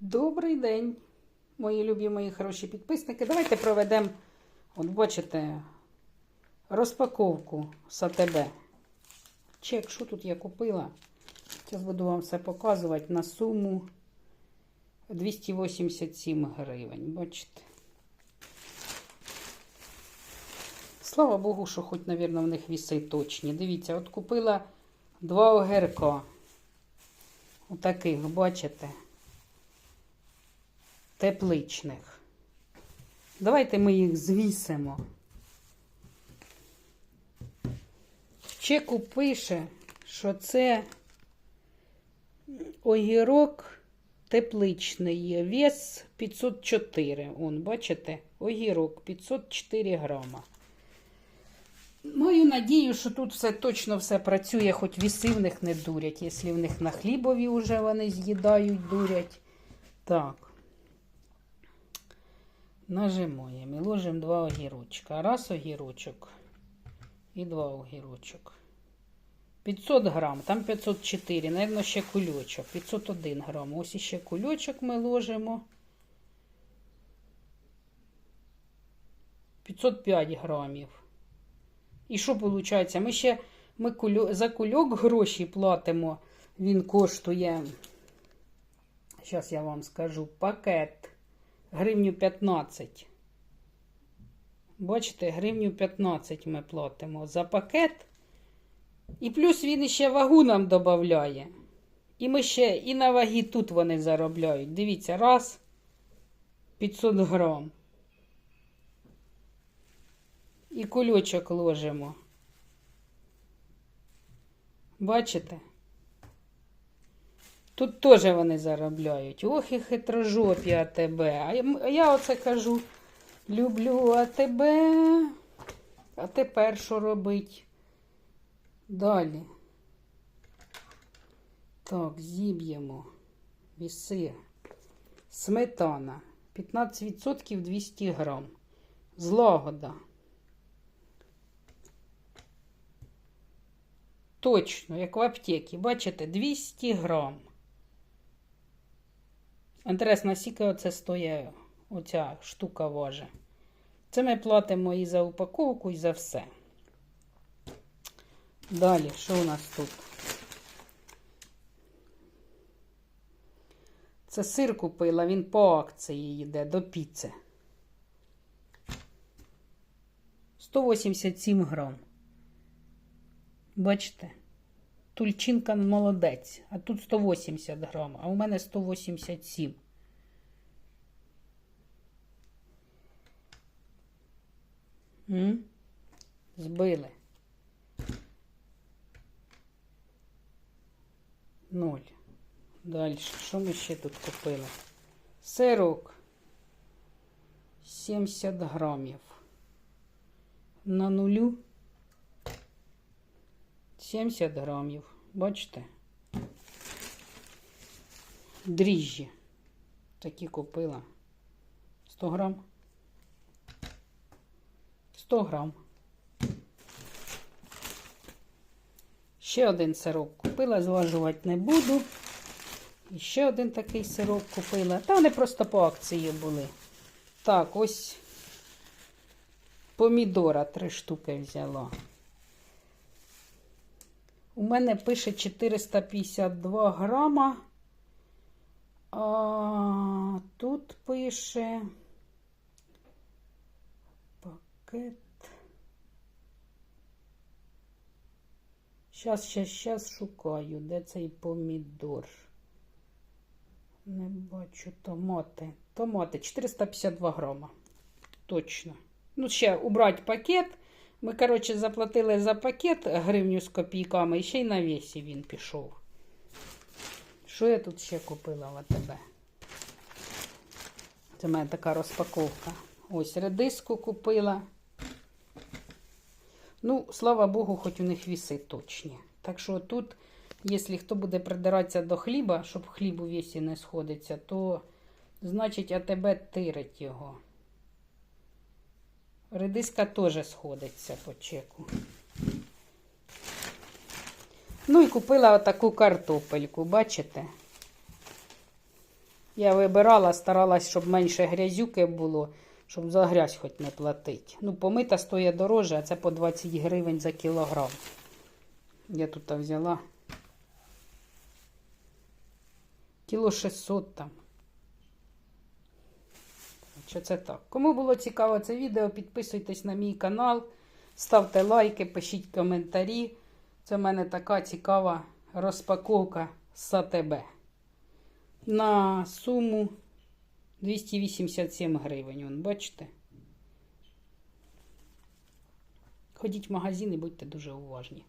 Добрий день, мої любі, мої хороші підписники. Давайте проведемо, от бачите, розпаковку з АТБ. Чек, що тут я купила? Зараз буду вам все показувати на суму 287 гривень. Бачите? Слава Богу, що хоч, мабуть, в них віси точні. Дивіться, от купила два огірка. Отаких, бачите? Тепличних. Давайте ми їх звісимо. В чеку пише, що це огірок тепличний, вес 504. Он, бачите, огірок 504 грама. Маю надію, що тут все точно все працює, хоч віси в них не дурять, якщо в них на хлібові вже вони з'їдають, дурять. Так. Нажимаємо і ложимо два огірочка. Раз огірочок і два огірочок. 500 грам, там 504, Наверно, ще кульочок. 501 грам. Ось іще кульочок ми ложимо. 505 грамів. І що виходить? Ми ще ми кульо, за кульок гроші платимо. Він коштує, зараз я вам скажу, пакет гривню 15. Бачите, гривню 15 ми платимо за пакет. І плюс він ще вагу нам додає. І ми ще і на вагі тут вони заробляють. Дивіться, раз 500 грам. І кульочок ложимо. Бачите? Тут теж вони заробляють. Ох і хитрожопі АТБ. А я, оце кажу, люблю АТБ. А тепер що робить? Далі. Так, зіб'ємо. Віси. Сметана. 15% 200 грам. Злагода. Точно, як в аптеці. Бачите, 200 грам. Інтересно, скільки оце стоїть оця штука важить. Це ми платимо і за упаковку, і за все. Далі, що у нас тут? Це сир купила, він по акції йде до піци. 187 грам. Бачите? Тульчинка молодець, а тут 180 грам, а у мене 187. М? Збили. Ноль. Далі. Що ми ще тут купили? Сирок 70 грамів. На нулю 70 грамів. Бачите? Дріжджі. Такі купила. 100 грам. 100 грам. Ще один сирок купила, зважувати не буду. І ще один такий сирок купила. Та вони просто по акції були. Так, ось помідора три штуки взяла. У мене пише 452 грама. А тут пише пакет. Щас, щас, щас шукаю, де цей помідор. Не бачу томати. Томати 452 грама. Точно. Ну, ще убрати пакет. Ми, коротше, заплатили за пакет гривню з копійками і ще й на весі він пішов. Що я тут ще купила в АТБ? Це в мене така розпаковка. Ось редиску купила. Ну, слава Богу, хоч у них віси точні. Так що тут, якщо хто буде придиратися до хліба, щоб хліб у весі не сходиться, то значить АТБ тирить його. Редиска теж сходиться по чеку. Ну і купила отаку картопельку, бачите? Я вибирала, старалась, щоб менше грязюки було, щоб за грязь хоч не платити. Ну, помита стоїть дороже, а це по 20 гривень за кілограм. Я тут взяла. Кіло 600 там. Що це так? Кому було цікаво це відео, підписуйтесь на мій канал, ставте лайки, пишіть коментарі. Це в мене така цікава розпаковка з АТБ. На суму 287 гривень. Вон, бачите? Ходіть в магазин і будьте дуже уважні.